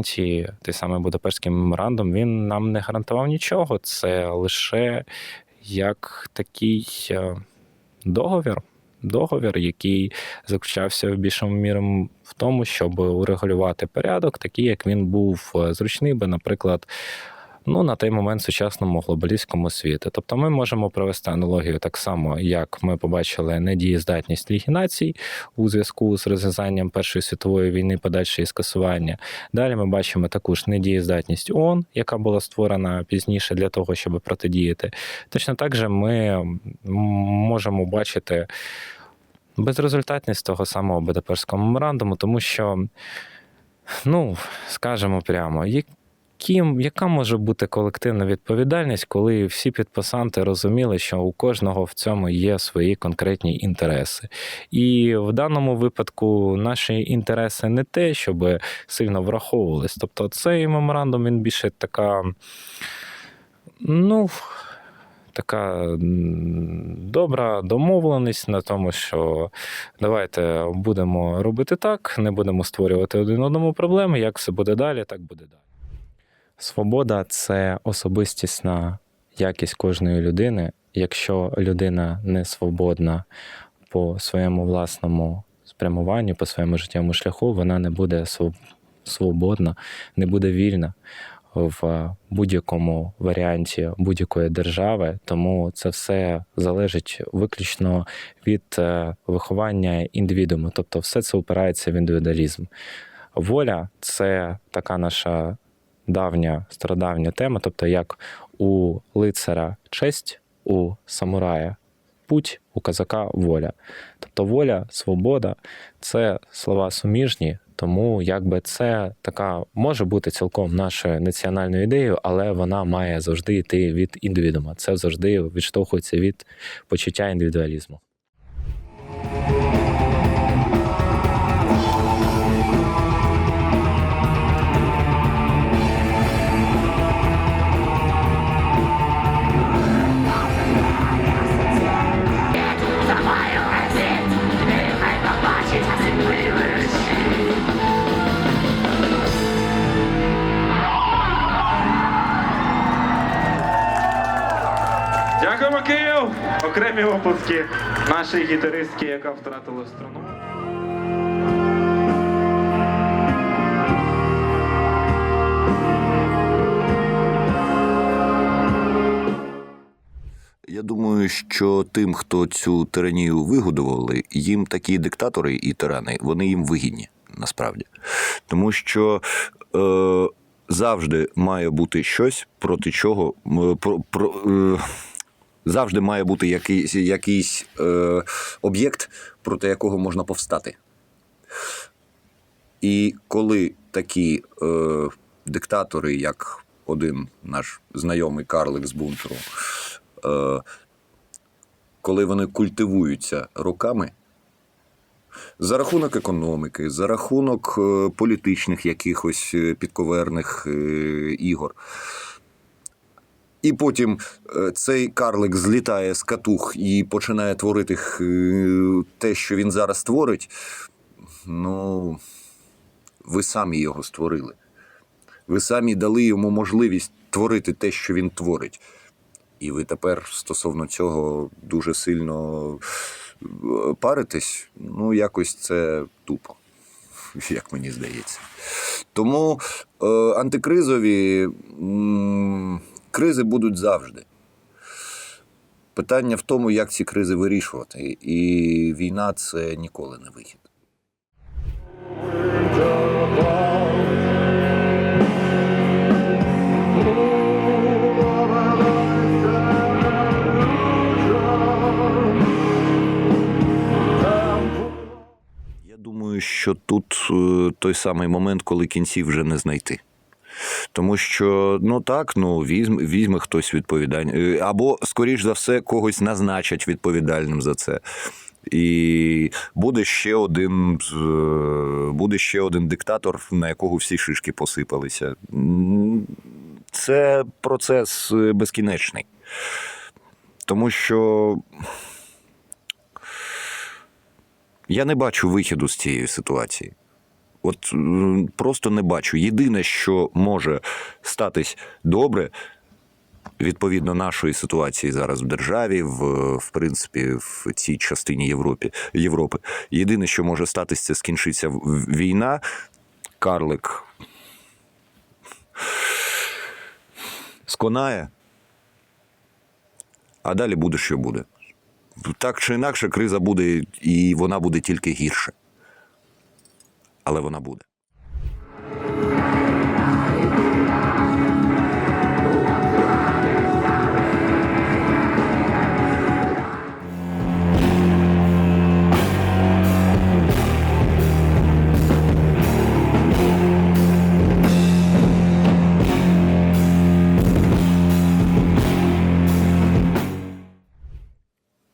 гарантії, той самий Будапештський меморандум, він нам не гарантував нічого. Це лише як такий е, договір. Договір, який заключався в більшому мірі в тому, щоб урегулювати порядок, такий, як він був е, зручний би, наприклад, ну, на той момент сучасному глобалістському світу. Тобто ми можемо провести аналогію так само, як ми побачили недієздатність Ліги націй у зв'язку з розв'язанням Першої світової війни, подальше і скасування. Далі ми бачимо також недієздатність ООН, яка була створена пізніше для того, щоб протидіяти. Точно так же ми можемо бачити безрезультатність того самого Будапештського меморандуму, тому що, ну, скажемо прямо, яким, яка може бути колективна відповідальність, коли всі підписанти розуміли, що у кожного в цьому є свої конкретні інтереси. І в даному випадку наші інтереси не те, щоб сильно враховувались. Тобто цей меморандум він більше така, ну. Така добра домовленість на тому, що давайте будемо робити так, не будемо створювати один одному проблеми. Як все буде далі, так буде далі. Свобода це особистісна якість кожної людини. Якщо людина не свободна по своєму власному спрямуванню, по своєму життєвому шляху, вона не буде свободна, не буде вільна в будь-якому варіанті будь-якої держави. Тому це все залежить виключно від е, виховання індивідууму. Тобто, все це опирається в індивідуалізм. Воля це така наша давня стародавня тема, тобто як у лицаря честь, у самурая путь, у казака воля. Тобто воля, свобода це слова суміжні, тому якби це така може бути цілком нашою національною ідеєю, але вона має завжди йти від індивідуума. Це завжди відштовхується від почуття індивідуалізму. Окремі оплески нашій гітаристці, яка втратила струну. Я думаю, що тим, хто цю тиранію вигодували, їм такі диктатори і тирани, вони їм вигідні насправді. Тому що е, завжди має бути щось, проти чого про, про, е, завжди має бути якийсь, якийсь е, об'єкт, проти якого можна повстати. І коли такі е, диктатори, як один наш знайомий карлик з бункеру, е, коли вони культивуються роками, за рахунок економіки, за рахунок е, політичних якихось е, підковерних е, ігор. І потім е, цей карлик злітає з катух і починає творити е, те, що він зараз творить. Ну, ви самі його створили. Ви самі дали йому можливість творити те, що він творить. І ви тепер стосовно цього дуже сильно е, паритесь. Ну, якось це тупо, як мені здається. Тому е, антикризові м, кризи будуть завжди. Питання в тому, як ці кризи вирішувати. І війна це ніколи не вихід. Я думаю, що тут е, той самий момент, коли кінців вже не знайти. Тому що, ну так, ну візьме, візьме хтось відповідальність. Е, Або, скоріш за все, когось назначать відповідальним за це. І буде ще один е, буде ще один диктатор, на якого всі шишки посипалися. Це процес е, безкінечний. Тому що я не бачу вихіду з цієї ситуації. От просто не бачу. Єдине, що може статись добре, відповідно нашої ситуації зараз в державі, в, в принципі, в цій частині Європи, Європи. Єдине, що може статись, це скінчиться війна. Карлик сконає, а далі буде, що буде. Так чи інакше, криза буде, і вона буде тільки гірше. Але вона буде.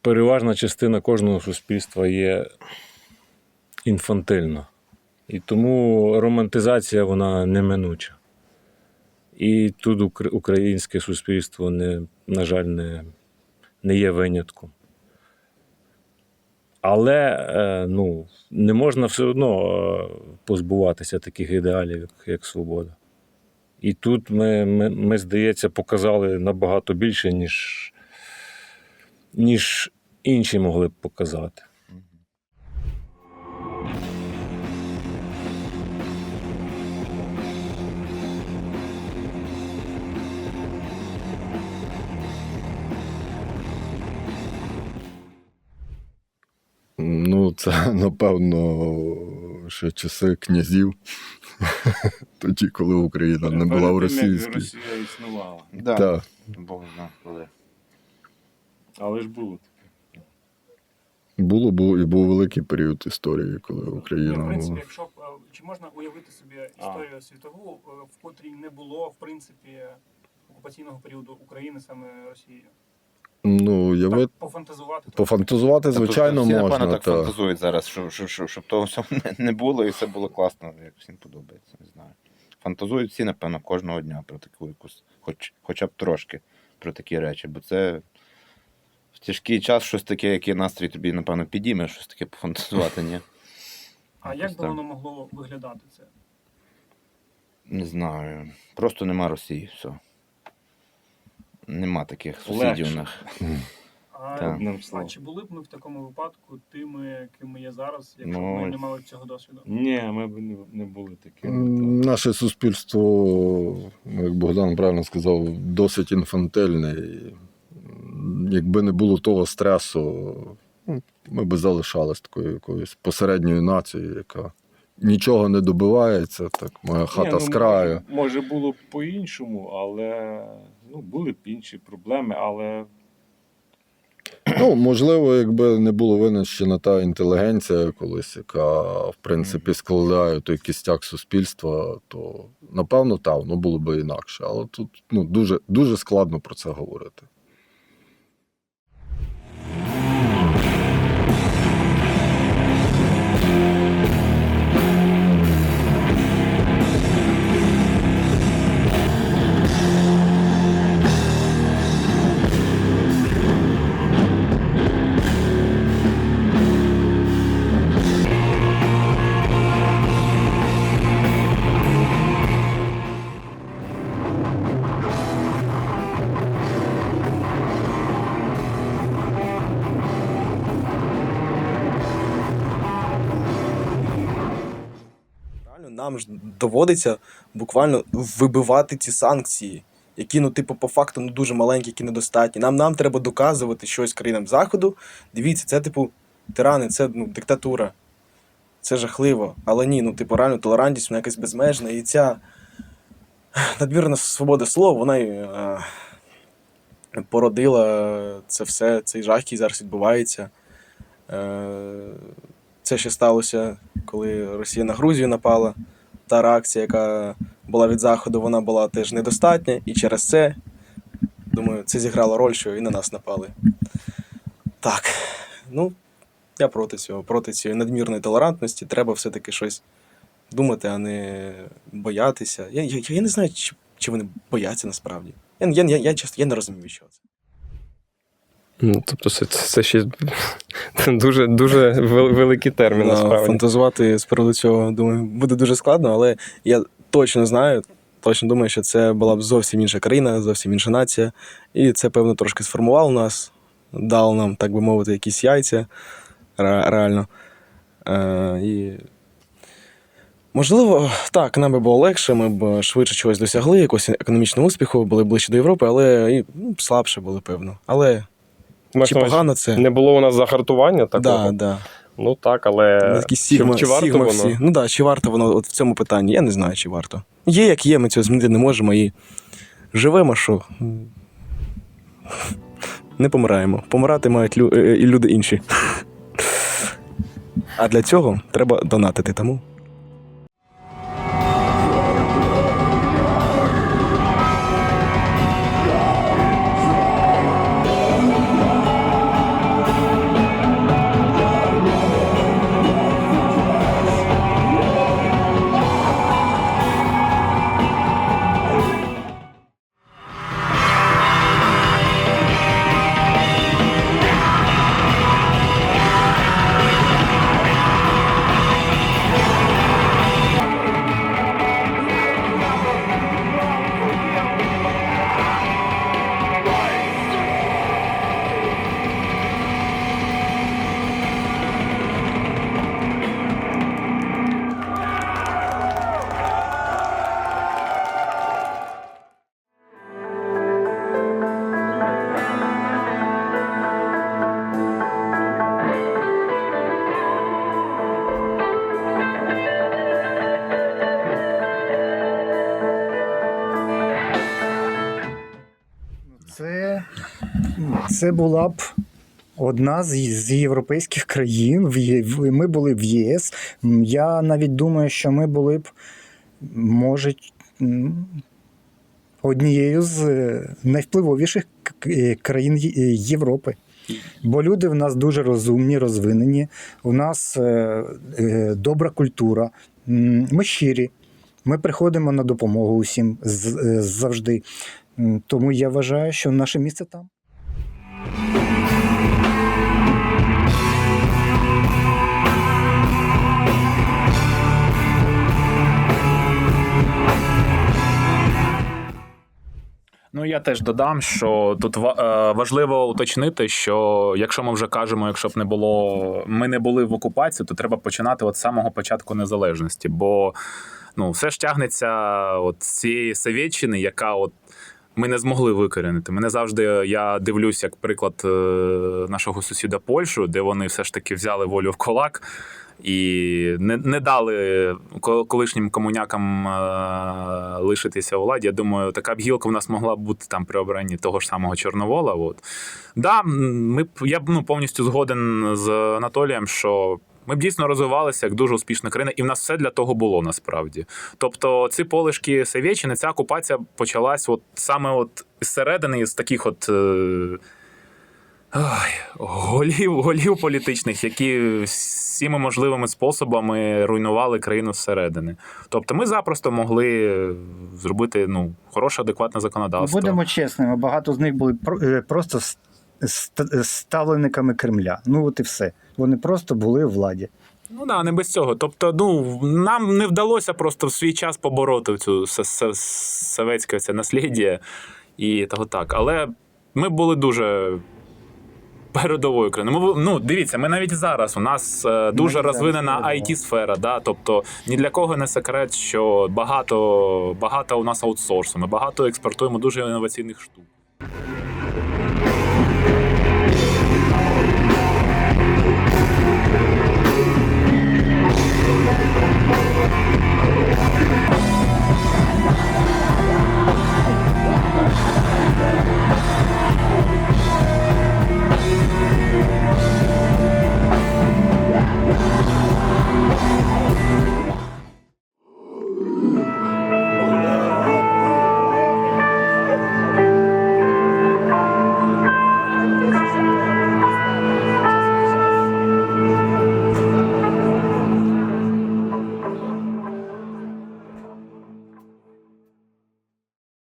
переважна частина кожного суспільства є інфантильна. І тому романтизація вона неминуча. І тут українське суспільство, не, на жаль, не, не є винятком. Але е, ну, не можна все одно е, позбуватися таких ідеалів, як, свобода. І тут ми, ми, ми, здається, показали набагато більше, ніж, ніж інші могли б показати. Ну, це напевно ще часи князів. Тоді, коли Україна не була в російській. Росія існувала. Так. Бог знає коли. Але ж було. таке. Було, був і був великий період історії, коли Ну, Україна в принципі, якщо б, е, чи можна уявити собі історію світову, е, в котрій не було в принципі окупаційного періоду України саме Росією? Ну, уяви... Так, пофантазувати пофантазувати, звичайно, всі, можна. напевно, так та. фантазують зараз, щоб, щоб, щоб, щоб того всього не- не було і все було класно, як всім подобається, не знаю. Фантазують всі, напевно, кожного дня про таку якусь, хоч, хоча б трошки про такі речі, бо це в тяжкий час щось таке, який настрій тобі, напевно, підійме, щось таке пофантазувати, ні? А як би так. воно могло виглядати це? Не знаю. Просто нема Росії, все. Нема таких сусідів у Легше. А, а чи були б ми в такому випадку тими, ким ми є зараз, якщо б Ну, ми не мали цього досвіду? Ні, ми б не, не були такі. М, Наше суспільство, як Богдан правильно сказав, досить інфантильне. Якби не було того стресу, ну, ми б залишались такою якоюсь посередньою нацією, яка нічого не добивається, так моя хата Ні, з ну, краю. Може, може було б по-іншому, але ну, були б інші проблеми, але Ну, можливо, якби не було винищена та інтелігенція колись, яка, в принципі, складає той кістяк суспільства, то напевно так, воно було б інакше. Але тут ну, дуже, дуже складно про це говорити. Ж доводиться буквально вибивати ці санкції, які, ну, типу, по факту ну, дуже маленькі, які недостатні. Нам, нам треба доказувати щось країнам Заходу. Дивіться, це, типу, тирани, це ну, диктатура. Це жахливо. Але ні, ну, типу, реально толерантність, вона якась безмежна. І ця надмірна свобода слова, вона е, породила це все, цей жах, який зараз відбувається. Е, це ще сталося, коли Росія на Грузію напала. Та реакція, яка була від Заходу, вона була теж недостатня. І через це, думаю, це зіграло роль, що і на нас напали. Так, ну, я проти цього, проти цієї надмірної толерантності. Треба все-таки щось думати, а не боятися. Я, я, я не знаю, чи, чи вони бояться насправді. Я, я, я, я, чесно, я не розумію, що це. Ну, тобто, це, це ще дуже дуже великий термін, Да, насправді. Фантазувати з приводу цього, думаю, буде дуже складно, але я точно знаю, точно думаю, що це була б зовсім інша країна, зовсім інша нація. І це, певно, трошки сформувало нас, дало нам, так би мовити, якісь яйця реально. Е, і... Можливо, так, нам би було легше, ми б швидше чогось досягли, якогось економічного успіху, були ближче до Європи, але і, ну, слабше були, певно. Але чи погано це? Не було у нас загартування такого. Да, да. Ну так, але Такі чи, чи варто сігма воно? всі. Ну так, да, чи варто воно от в цьому питанні? Я не знаю, чи варто. Є, як є, ми цього змінити не можемо і живемо, що. Не помираємо. Помирати мають лю... е, і люди інші. А для цього треба донатити тому. Це була б одна з, європейських країн. Ми були в ЄС. Я навіть думаю, що ми були б, може, однією з е, найвпливовіших е, країн е, Європи. Бо люди в нас дуже розумні, розвинені. У нас добра культура. Ми щирі. Ми приходимо на допомогу усім завжди. Тому я вважаю, що наше місце там. Ну я теж додам, що тут е, важливо уточнити, що якщо ми вже кажемо, якщо б не було, ми не були в окупації, то треба починати от з самого початку незалежності. Бо ну, все ж тягнеться от з цієї Совєтщини, яка от. Ми не змогли викорінити. Мене завжди я дивлюсь, як приклад е, нашого сусіда Польщу, де вони все ж таки взяли волю в кулак і не, не дали колишнім комунякам е, лишитися у владі. Я думаю, така б гілка в нас могла б бути там при обранні того ж самого Чорновола. От. Да, ми я ну, повністю згоден з Анатолієм, що. Ми б дійсно розвивалися як дуже успішна країна, і в нас все для того було насправді. Тобто, ці полишки Совєтщини, ця окупація почалась от саме от зсередини, з таких от. Е- Ой, голів, голів політичних, які всіми можливими способами руйнували країну зсередини. Тобто ми запросто могли зробити ну, хороше, адекватне законодавство. Будемо чесними, багато з них були е, просто ставленниками Кремля. Ну от і все. Вони просто були у владі. Ну да, не без цього. Тобто, ну нам не вдалося просто в свій час побороти цю советське насліддя і того так. Але ми були дуже. Передовою країною. Ми, ну, дивіться, ми навіть зараз у нас е, дуже розвинена it сфера да? Тобто ні для кого не секрет, що багато, багато у нас аутсорсу, ми багато експортуємо дуже інноваційних штук.